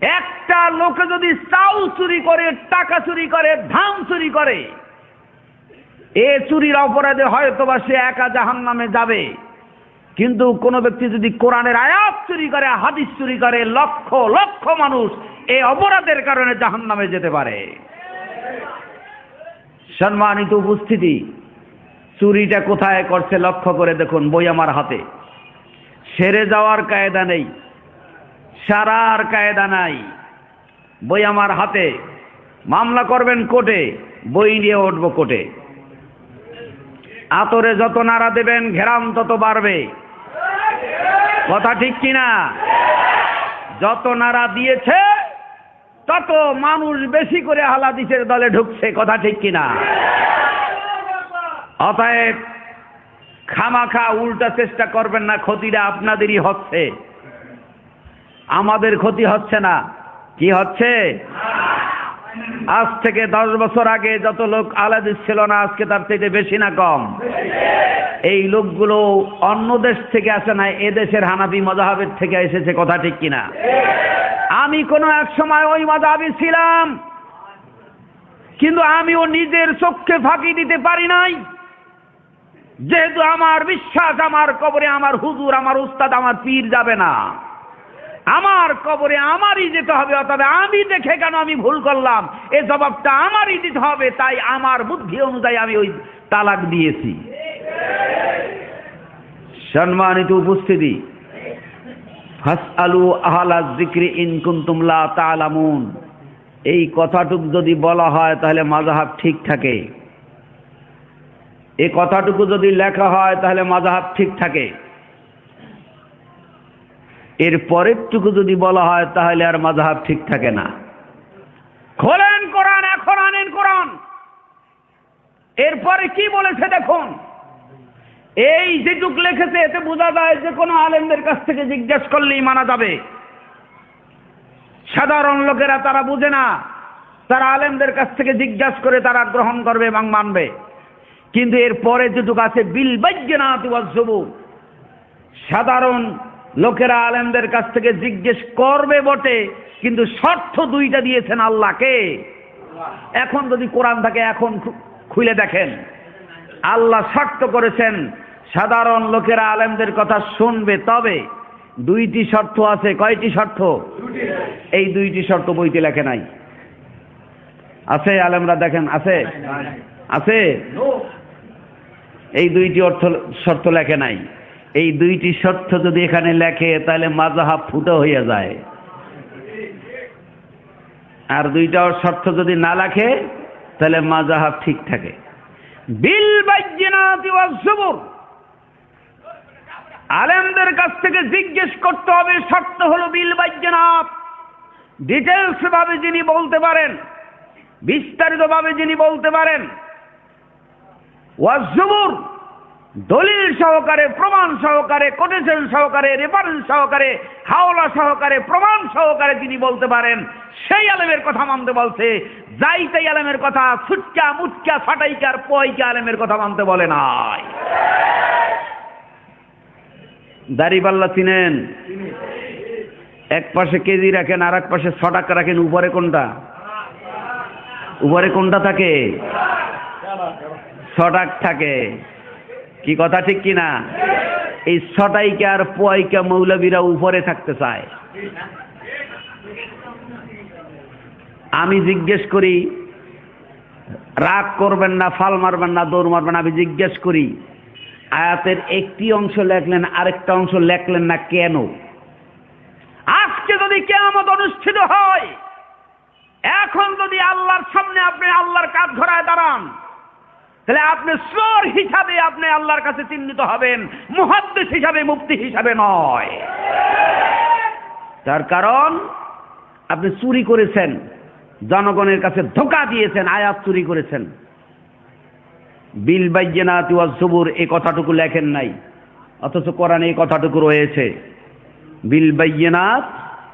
একটা লোকে যদি চাউল চুরি করে, টাকা চুরি করে, ধান চুরি করে, এ চুরির অপরাধে হয়তো বা সে একা জাহান নামে যাবে। কিন্তু কোন ব্যক্তি যদি কোরআনের আয়াত চুরি করে, হাদিস চুরি করে, লক্ষ লক্ষ মানুষ এই অপরাধের কারণে জাহান নামে যেতে পারে। সম্মানিত উপস্থিতি, চুরিটা কোথায় করছে লক্ষ্য করে দেখুন বই আমার হাতে। সেরে যাওয়ার কায়দা নেই। সারার কায়দা নাই। বই আমার হাতে। মামলা করবেন কোর্টে, বই নিয়ে উঠবো কোর্টে। আতরে যত নাড়া দেবেন, ঘেরাম তত বাড়বে। কথা ঠিক কিনা? যত নাড়া দিয়েছে, তত মানুষ বেশি করে হালাদিসের দলে ঢুকছে। কথা ঠিক কিনা? অতএব খামাখা উল্টা চেষ্টা করবেন না, ক্ষতিটা আপনাদেরই হচ্ছে। আমাদের ক্ষতি হচ্ছে না। কি হচ্ছে? আজ থেকে দশ বছর আগে যত লোক আলাদিস ছিল না, আজকে তার থেকে বেশি না কম। এই লোকগুলো অন্য দেশ থেকে আসে না এ দেশের হানাফি মজাহাবের থেকে এসেছে, কথা ঠিক কিনা? আমি কোনো এক সময় ওই মজাহাবি ছিলাম, কিন্তু আমিও নিজের চোখে ফাঁকি দিতে পারি নাই। যেহেতু আমার বিশ্বাস, আমার কবরে আমার হুজুর, আমার উস্তাদ, আমার পীর যাবে না। আমার কবরে আমারই যেতে হবে, অতএব আমি দেখে কেন আমি ভুল করলাম? এ জবাবটা আমারই দিতে হবে, তাই আমার বুদ্ধি অনুযায়ী আমি ওই তালাক দিয়েছি। সম্মানিত উপস্থিতি, ফাসআলু আহলা যিকরি ইন তা'লামুন। এই কথাটুক যদি বলা হয়, তাহলে মাযহাব ঠিক থাকে। এই কথাটুকু যদি লেখা হয়, তাহলে মাযহাব ঠিক থাকে। এর পরেরটুকু যদি বলা হয়, তাহলে আর মাযহাব ঠিক থাকে না। খোলেন কোরআন, এখন আনেন কোরআন। এরপরে কি বলেছে দেখুন। এই যেটুক লেখেছে, এতে বোঝা যায় যে কোনো আলেমদের কাছ থেকে জিজ্ঞেস করলেই মানা যাবে। সাধারণ লোকেরা তারা বুঝে না। তারা আলেমদের কাছ থেকে জিজ্ঞাসা করে তারা গ্রহণ করবে এবং মানবে। কিন্তু এর পরে যেটুকু আছে, বিল বৈজ্ঞানাত সাধারণ লোকেরা আলেমদের কাছ থেকে জিজ্ঞেস করবে বটে, কিন্তু শর্ত দুইটা দিয়েছেন আল্লাহকে। এখন যদি কোরআন থাকে, এখন খুলে দেখেন। আল্লাহ শর্ত করেছেন, সাধারণ লোকেরা আলেমদের কথা শুনবে, তবে দুইটি শর্ত আছে। কয়টি শর্ত? এই দুইটি শর্ত বইতে লেখে নাই। আছে আলেমরা দেখেন, আছে? আছে? এই দুইটি অর্থ শর্ত লেখে নাই। এই দুইটি শর্ত যদি এখানে লেখে, তাহলে মাজাহাব ফুটো হইয়া যায়। আর দুইটা শর্ত যদি না লেখে, তাহলে মাজাহাব ঠিক থাকে। বিল আলেমদের কাছ থেকে জিজ্ঞেস করতে হবে, শর্ত হলো বিল বাইজিনাত ডিটেলস ভাবে যিনি বলতে পারেন বিস্তারিত ভাবে যিনি বলতে পারেন ওয়াজ জুবুর দলিল সহকারে, প্রমাণ সহকারে কোটেশন সহকারে রেফারেন্স সহকারে, হাওলা সহকারে, প্রমাণ সহকারে তিনি বলতে পারেন। সেই আলেমের কথা মানতে বলছে। যাই তাই আলেমের কথা, ছুটকা, মুটকা, ফাটাইকার, পয়কা আলেমের কথা মানতে বলে নাই। দাড়িপাল্লা চিনেন? এক পাশে কেজি রাখেন আর এক পাশে ছ টাকা রাখেন। উপরে কোনটা? উপরে কোনটা থাকে? ছটাক থাকে। কি কথা ঠিক কি না? এই ছটাইকে আর পয়কা মৌলবীরা উপরে থাকতে চায়। আমি জিজ্ঞেস করি, রাগ করবেন না, ফাল মারবেন না, দৌড় মারবেন আমি জিজ্ঞেস করি, আয়াতের একটি অংশ লেখলেন, আরেকটা অংশ লেখলেন না কেন? আজকে যদি কেয়ামত অনুষ্ঠিত হয়, এখন যদি আল্লাহর সামনে আপনি আল্লাহর কাজ ধরায় দাঁড়ান তাহলে আপনি চোর হিসাবে আপনি আল্লাহর কাছে চিহ্নিত হবেন, মুহাদ্দিস হিসাবে মুক্তি হিসাবে নয়। তার কারণ, আপনি চুরি করেছেন, জনগণের কাছে ধোকা দিয়েছেন, আয়াত চুরি করেছেন। বিল বাইজেনাত ওয়াজ জুবুর এই কথাটুকু লেখেন নাই, অথচ কোরআনে এই কথাটুকু রয়েছে। বিল বাইজেনাত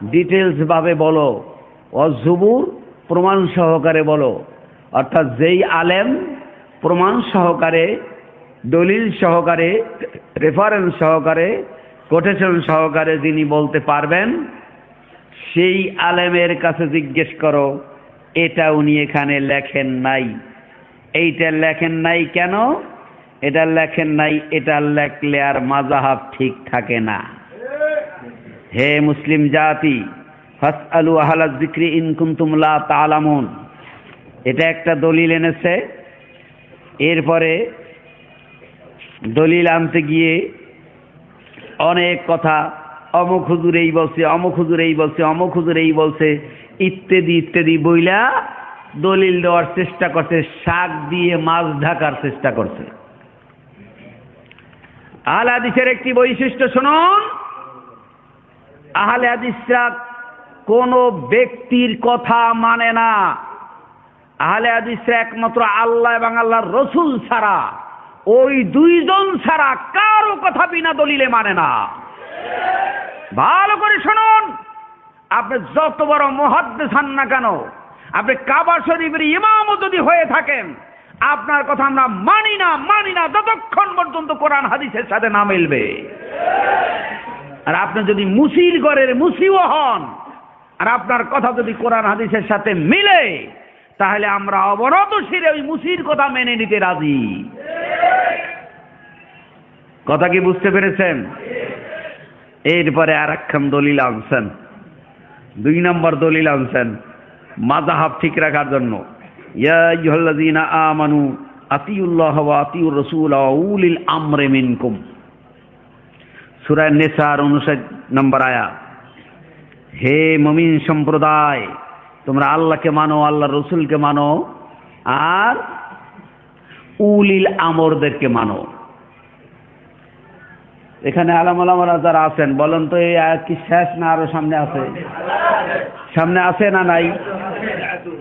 ডিটেলস ভাবে বলো অজুবুর প্রমাণ সহকারে বলো। অর্থাৎ যেই আলেম প্রমাণ সহকারে, দলিল সহকারে রেফারেন্স সহকারে কোটেশন সহকারে যিনি বলতে পারবেন, সেই আলেমের কাছে জিজ্ঞেস করো, এটা উনি এখানে লেখেন নাই। এইটা লেখেন নাই কেন? এটা লেখেন নাই, এটা লেখলে আর মাজাহাব ঠিক থাকে না। হে মুসলিম জাতি ফাস আলু আহলা জিক্রি ইনকুন্তুম লা তালামুন এটা একটা দলিল এনেছে। এরপরে দলিল আনতে গিয়ে অনেক কথা, অমুক হুজুর এই বলছে, অমুক হুজুর এই বলছে, অমুক হুজুর এই বলছে, ইত্যাদি ইত্যাদি বইলা দলিল দেওয়ার চেষ্টা করছে, শাক দিয়ে মাছ ঢাকার চেষ্টা করছে। আহলে হাদিসের একটি বৈশিষ্ট্য শুনুন। আহলে হাদিসরা কোন ব্যক্তির কথা মানে না। আহলে হাদিসরা একমাত্র আল্লাহ এবং আল্লাহর রসুল ছাড়া। ওই দুইজন ছাড়া কারও কথা বিনা দলিলে মানে না। ভালো করে শুনুন। আপনি যত বড় মহাদ্দেশ হন না কেন, আপনি কাবা শরীফের ইমামও যদি হয়ে থাকেন, আপনার কথা আমরা মানি না মানি না, যতক্ষণ পর্যন্ত কোরআন হাদিসের সাথে না মিলবে। আর আপনি যদি মুসির ঘরের মুসিও হন, আর আপনার কথা যদি কোরআন হাদিসের সাথে মিলে তাহলে আমরা অবনত শিরে ওই মুসির কথা মেনে নিতে রাজি। কথা কি বুঝতে পেরেছেন? এরপরে আর দলিল আনছেন। দুই নম্বর দলিল আনছেন মাজাহাব ঠিক রাখার জন্য। ইয়া আমানু আতিউল্লাহ ওয়া আতিউর রাসূল ওয়া উলিল আমরি মিনকুম। সূরা নিসার 59 নম্বর আয়াত হে মুমিন সম্প্রদায় তোমরা আল্লাহকে মানো, আল্লাহর রসুলকে মানো, আর উলিল আমরদেরকে মানো। এখানে আলাম আলামারা যারা আছেন, বলেন তো এই কি শেষ না আরও সামনে আছে? সামনে আছে না নাই?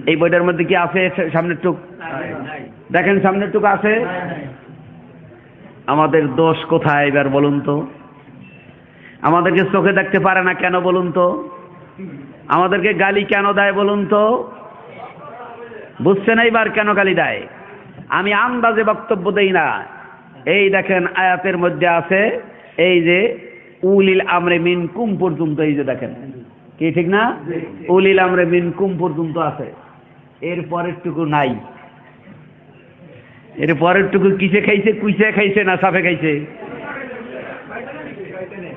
এই বইটার মধ্যে কি আছে সামনের টুক দেখেন সামনের টুক আছে? আমাদের দোষ কোথায় এবার বলুন তো? আমাদেরকে চোখে দেখতে পারে না কেন বলুন তো? আমাদেরকে গালি কেন দেয় বলুন তো? বুঝছেন এইবার কেন গালি দেয়? আমি আন্দাজে বক্তব্য দেই না। এই দেখেন আয়াতের মধ্যে আছে, এই যে, উলিল আমরে মিন কুম পর্যন্ত, এই যে দেখেন। কি ঠিক না? উলিল আমরে মিন কুম পর্যন্ত আছে। এর পরের টুকু নাই। এর পরের টুকু কিসে খাইছে, কুইসে খাইছে না সাফে খাইছে?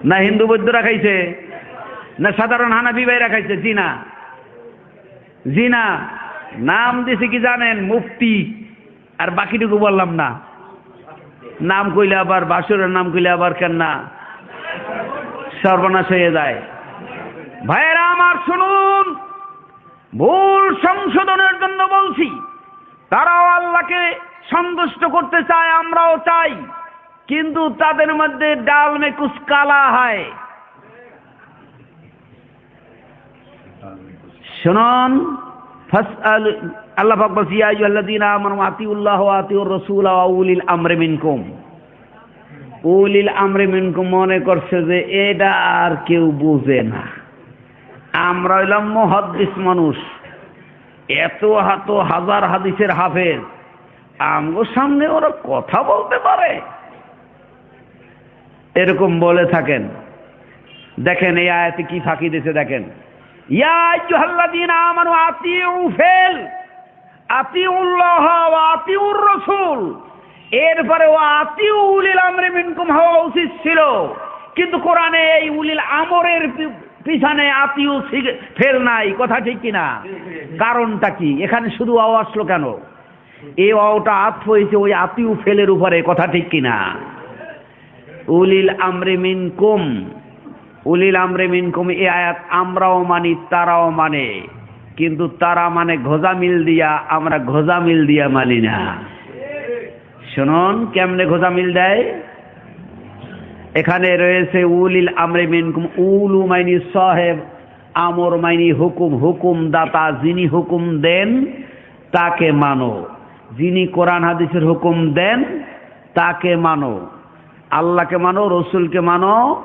না হিন্দু বৈদ্যরা খাইছে? না সাধারণ হানাফি ভাইরা খাইছে জি না নাম দিছে কি জানেন? মুফতি। আর বাকিটুকু বললাম না। নাম কইলে আবার বাসুরের নাম কইলে আবার কেন না? সর্বনাশ হয়ে যায়। ভাইয়েরা আমার শুনুন, ভুল সংশোধনের জন্য বলছি, তারাও আল্লাহকে সন্তুষ্ট করতে চায়, আমরাও চাই, কিন্তু তাদের মধ্যে ডাল মে কুছ কালা হয়। শুনুন। ফাসআল, আল্লাহ পাক বলছি, ইয়া আইয়ুহাল্লাযীনা আমানু আতিউল্লাহ ওয়া আতিউর রাসূল ওয়া উলিল আমরি মিনকুম। উলিল আমরি মিনকুম মনে করছে যে এটা আর কেউ বুঝে না। আমরা হইলাম মুহাদ্দিস মানুষ। এত হাত, হাজার হাদিসের হাফেজ। আমগো সামনে ওরা কথা বলতে পারে। এরকম বলে থাকেন। দেখেন এই আয়াতে কি ফাঁকি দিয়েছে দেখেন। এরপরে ও আতিউ উলিল আমরি মিনকুম, হওয়া উচিত ছিল। কিন্তু কোরআনে এই উলিল আমরের পিছনে আতিউ ফেল নাই, কথা ঠিক কিনা? কারণটা কি? এখানে শুধু আও আসলো কেন? এই অটা আত হয়েছে ওই আতিউ ফেলের উপরে, কথা ঠিক কিনা? উলিল আমরে মিনকুম উলিল আমরে মিনকুম, এই আয়াত আমরাও মানি, তারাও মানে। কিন্তু তারা মানে ঘোজা মিল দিয়া, আমরা ঘোজা মিল দিয়া মানি না। শুনুন, কেমনে ঘোজা মিল দেয়? এখানে রয়েছে উলিল আমরে মিনকুম, উলু মাইনি সাহেব, আমর মাইনি হুকুম হুকুম দাতা, যিনি হুকুম দেন, তাকে মানো। যিনি কোরআন হাদিসের হুকুম দেন, তাকে মানো। আল্লাহকে মানো, রসুলকে মানো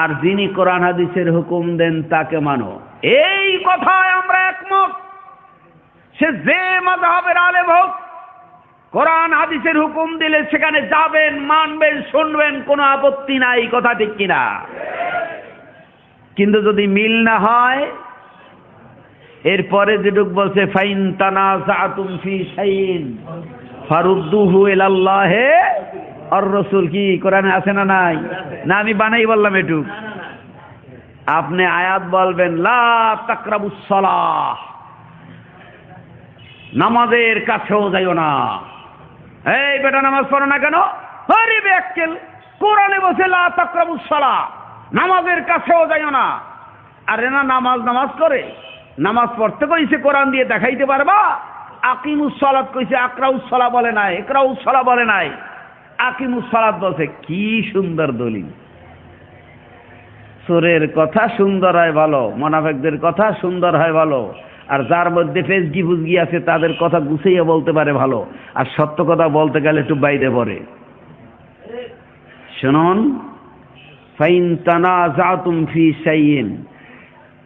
আর যিনি কোরআন হাদিসের হুকুম দেন তাকে মানো। এই কথায় আমরা একমত। সে যে মাযহাবের আলেম হোক, কোরআন হাদিসের হুকুম দিলে সেখানে যাবেন, মানবেন, শুনবেন, কোনো আপত্তি নাই কথা ঠিক কিনা? কিন্তু যদি মিল না হয়, এরপরে যেটুক বলছে, ফাইন তানা জাতুম ফি শাইন ফারুদ্দুহু আর রসুল কি কোরআনে আছে না নাই? না, আমি বানাই বললাম একটু আপনি আয়াত বলবেন, লা নামাজের কাছেও যাইও না। এই বেটা নামাজ পড়ো না কেন? আরে ব্যাককেল, কোরআনে বসে লা নামাজের কাছেও যাইও না। আরে না, নামাজ নামাজ করে। নামাজ পড়তে কইছে, কোরআন দিয়ে দেখাইতে পারবা? আকিমুস সালাত কইছে, আকরাউস সালা বলে নাই একরাউস সালা বলে নাই। আকিমুস সালাত বলছে, কি সুন্দর দলিল। সোরের কথা সুন্দর হয় ভালো, মোনাফেকদের কথা সুন্দর হয় ভালো, আর যার মধ্যে ফেসগি ফুসগি আছে, তাদের কথা গুছিয়ে বলতে পারে ভালো, আর সত্য কথা বলতে গেলে একটু বাইরে পড়ে। শুনুন, ফাইন তানা জাতুম ফি সাইয়িন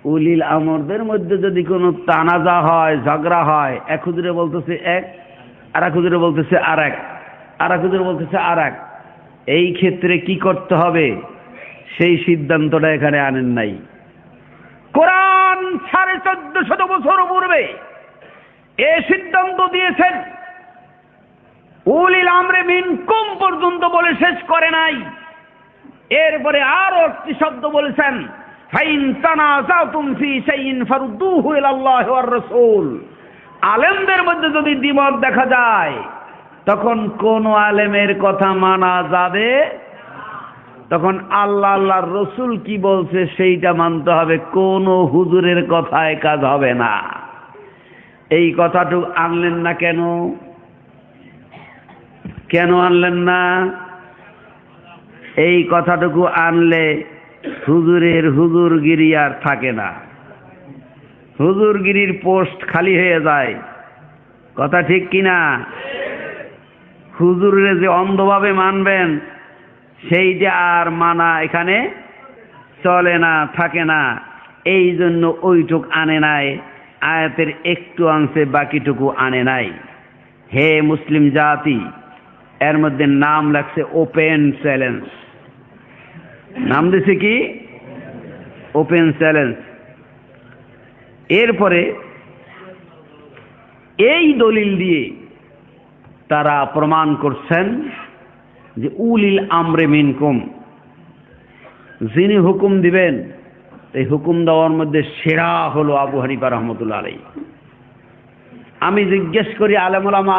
উলিল আমরদের মধ্যে যদি কোনো তানাজা হয়, ঝগড়া হয়, এক হুজুরে বলতেছে এক, আর এক হুজুরে বলতেছে আর এক। আর এক হুজুরে বলতেছে আর এক এই ক্ষেত্রে কি করতে হবে? সেই সিদ্ধান্তটা এখানে আনেন নাই। কোরআন সাড়ে চোদ্দ শত বছর পূর্বে এ সিদ্ধান্ত দিয়েছেন, উলিল আমরে মিন কম পর্যন্ত বলে শেষ করে নাই। এরপরে আরও একটি শব্দ বলেছেন, ফাইন তানাজাতুম ফি শাইইন ফারুদ্দুহু ইলাল্লাহি ওয়ার রাসূল। আলেমদের মধ্যে যদি দ্বিমত দেখা যায় তখন কোন আলেমের কথা মানা যাবে? তখন আল্লাহ, আল্লাহর রসুল কি বলছে সেইটা মানতে হবে। কোন হুজুরের কথায় কাজ হবে না। এই কথাটুকু আনলেন না কেন? কেন আনলেন না? এই কথাটুকু আনলে হুজুরের হুজুরগিরি আর থাকে না। হুজুরগিরির পোস্ট খালি হয়ে যায়। কথা ঠিক কিনা? হুজুরে যে অন্ধভাবে মানবেন, সেইটা আর মানা এখানে চলে না, থাকে না। এই জন্য ওইটুক আনে নাই, আয়াতের একটু আনছে বাকিটুকু আনে নাই। হে মুসলিম জাতি, এর মধ্যে নাম লাগছে ওপেন চ্যালেঞ্জ। নাম দিছে কি? Open challenge. এরপরে এই দলিল দিয়ে তারা প্রমাণ করছেন যে উলিল আমরে মিনকুম, যিনি হুকুম দিবেন, এই হুকুম দেওয়ার মধ্যে সেরা হলো আবু হানিফা রহমতুল্লাহ আলাই আমি জিজ্ঞেস করি আলেমুলামা